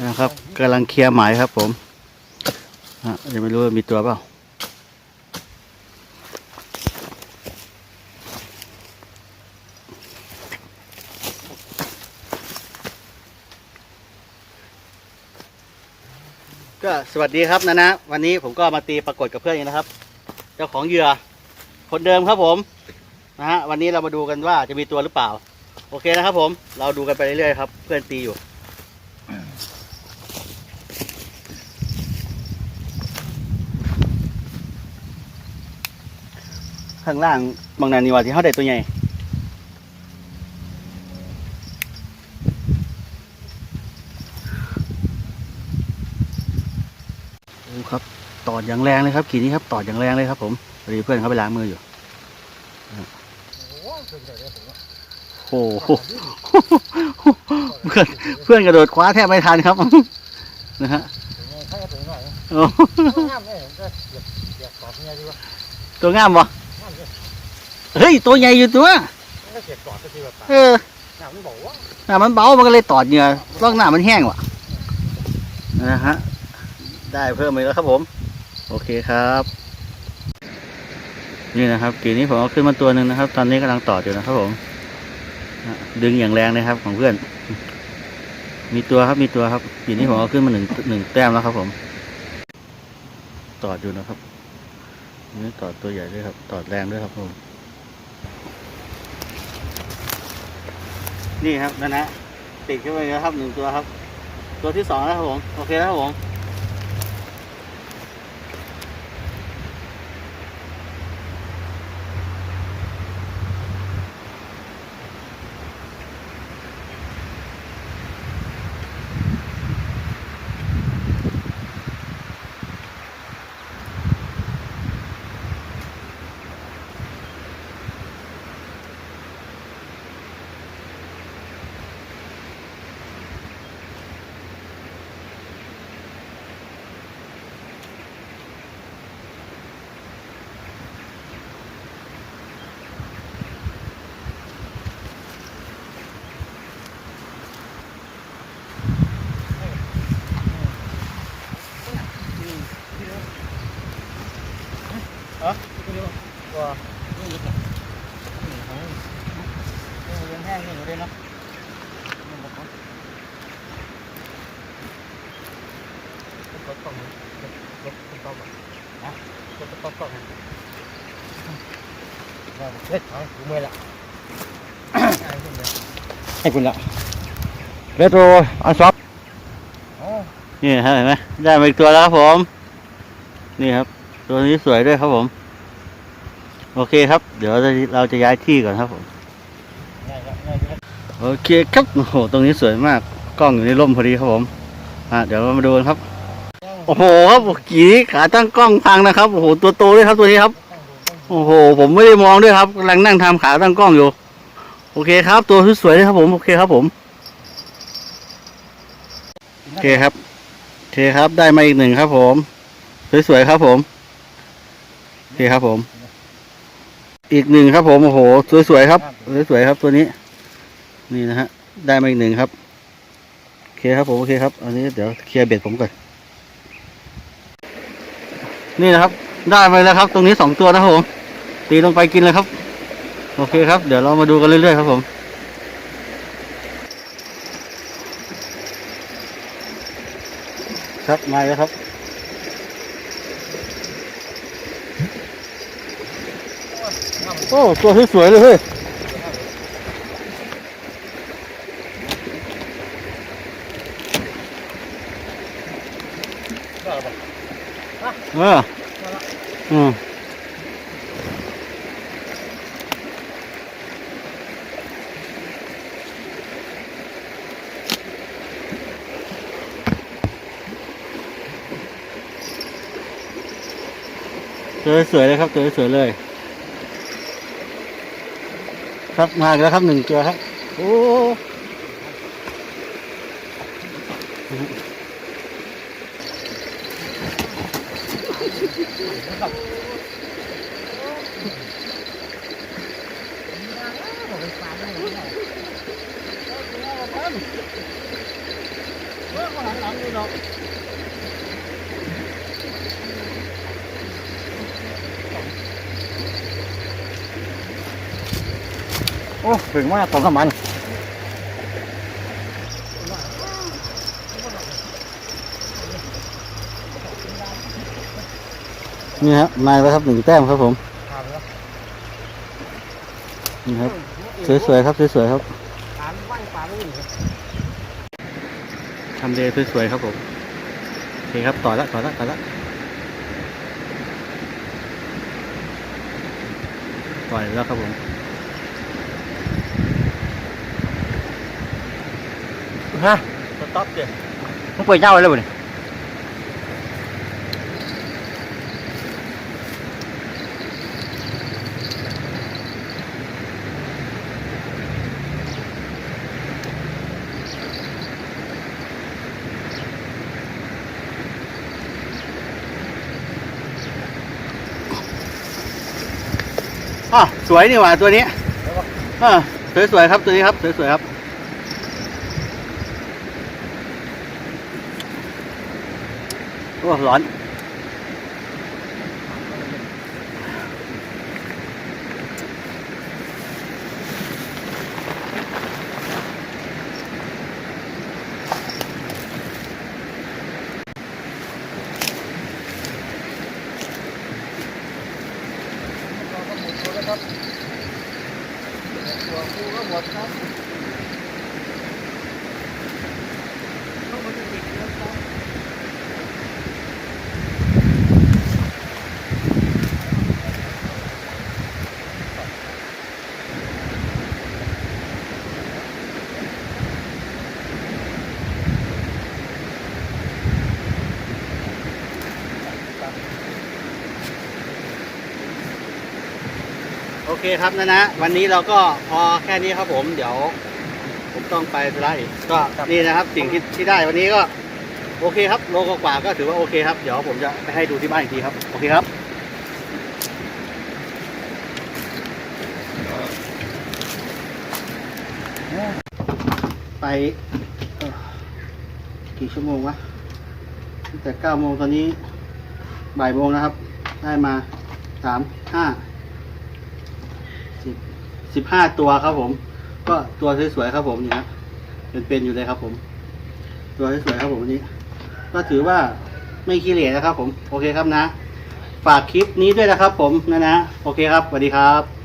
นะครับกำลังเคลียร์หมายครับ ผมยังไม่รู้ว่ามีตัวเปล่าก็สวัสดีครับนะนะ วันนี้ผมก็มาตีปรากฏกับเพื่อนอีกนะครับ เจ้าของเหยื่อคนเดิมครับผมนะฮะวันนี้เรามาดูกันว่าจะมีตัวหรือเปล่า โอเคนะครับผม เราดูกันไปเรื่อยๆครับ เพื่อนตีอยู่ ข้างล่างบางนานีว่าที่เขาได้ตัวใหญ่โอ้ครับตอดอย่างแรงเลยครับขีนี้ครับตอดอย่างแรงเลยครับ ผมพอดีเพื่อนเขาไปล้างมืออยู่โอ้โหเพื่อนเพื่อนกระโดดคว้าแทบไม่ทันครับนะฮะโอ้ตัวงามปะ เฮ้ย ตัวใหญ่อยู่ตัวเออหน้ามันเบา มันก็เลยตอดเหงื่อล่องหน้ามันแห้งว่ะนะฮะ ได้เพิ่มไปแล้วครับผม โอเคครับ นี่นะครับกีนี้ผมเอาขึ้นมาตัวหนึ่งนะครับ ตอนนี้กำลังตอดอยู่นะครับผมนะดึงอย่างแรงเลยครับของเพื่อน มีตัวครับ มีตัวครับกีนี้ผมเอาขึ้นมาหนึ่งหนึ่งแต้มแล้วครับผม ตอดอยู่นะครับนี่ตอดตัวใหญ่ด้วยครับ ตอดแรงด้วยครับผม นี่ครับนั่นนะติดขึ้นไปแล้วครับหนึ่งตัวครับ ตัวที่สองนะครับผม โอเคแล้วครับผม ว่านี่ยึดนะยังแห้งอยู่เลยเนาะ ให้คุณละเรโทรอันซอฟนี่ฮะเห็นไหมได้มาอีกตัวแล้วครับผม นี่ครับ ตัวนี้สวยด้วยครับผม โอเคครับ เดี๋ยวเราจะเราจะย้ายที่ก่อนครับผมโอเคครับโอ้โหตรงนี้สวยมาก กล้องอยู่ในร่มพอดีครับผมอะเดี๋ยวเรามาดูกันครับ โอ้โหครับกี่ขาตั้งกล้องพังนะครับโอ้โหตัวโตด้วยครับตัวนี้ครับ โอ้โห ผมไม่ได้มองด้วยครับกำลังนั่งทำขาตั้งกล้องอยู่ โอเคครับ ตัวสวยๆเลยครับผมโอเคครับผมโอเคครับโอเคครับ ได้มาอีกหนึ่งครับ ผมสวยๆครับ ผมโอเคครับผม อีกหนึ่งครับผมโอ้โหสวยๆครับสวยๆครับ ตัวนี้ นี่นะฮะได้มาอีกหนึ่งครับโอเคครับผมโอเคครับ อันนี้เดี๋ยวเคลียร์เบ็ดผมก่อน นี่นะครับ ได้มาแล้วครับ ตรงนี้สองตัวนะครับผม ตีลงไปกินเลยครับ โอเคครับ เดี๋ยวเรามาดูกันเรื่อยๆครับผมครับมาแล้วครับ โอ้ตัวสวยๆเลยเฮ้ย เอออืมตัวสวยเลยครับตัวสวยเลย ครับมาแล้วครับหนึ่งตัวครับ โอ้ เนาะ โอ้ถึงว่าสองสามวัน นี่ครับนายไว้ครับหนึ่งแต้มครับผมครับแล้วนี่ครับสวยๆครับสวยๆครับปลาว่างปลาไม่อยู่ทำเลสวยๆครับผมโอเคครับต่อละต่อละต่อละปล่อยแล้วครับผมฮะสต็อปเดี๋ยวมึงเปิดเจ้าไว้แล้วบ่เนี่ย อะสวยนี่หว่าตัวนี้อะสวยๆครับตัวนี้ครับสวยๆครับ โอ้ร้อน กูก็หมดครับต้องมาติดนะครับ โอ เคครับนะนะ วันนี้เราก็พอแค่นี้ครับผม เดี๋ยว ผมต้องไปธุระอีกก็นี่นะครับสิ่งที่ที่ได้วันนี้ก็ โอเคครับโลกว่าๆก็ถือว่าโอเคครับ เดี๋ยวผมจะไปให้ดูที่บ้านอีกทีครับ โอเคครับไปเอ่อกี่ชั่วโมงวะตั้งแต่เก้าโมงตอนนี้บ่ายโมงนะครับ ได้มาสามห้าสิบ สิบห้าตัวครับผม ก็ตัวสวยๆครับผมเนี่ยนะเป็นๆอยู่เลยครับผม ตัวสวยๆครับผมวันนี้ ก็ถือว่าไม่ขี้เหร่นะครับผม โอเคครับนะ ฝากคลิปนี้ด้วยนะครับผมนะนะ โอเคครับสวัสดีครับ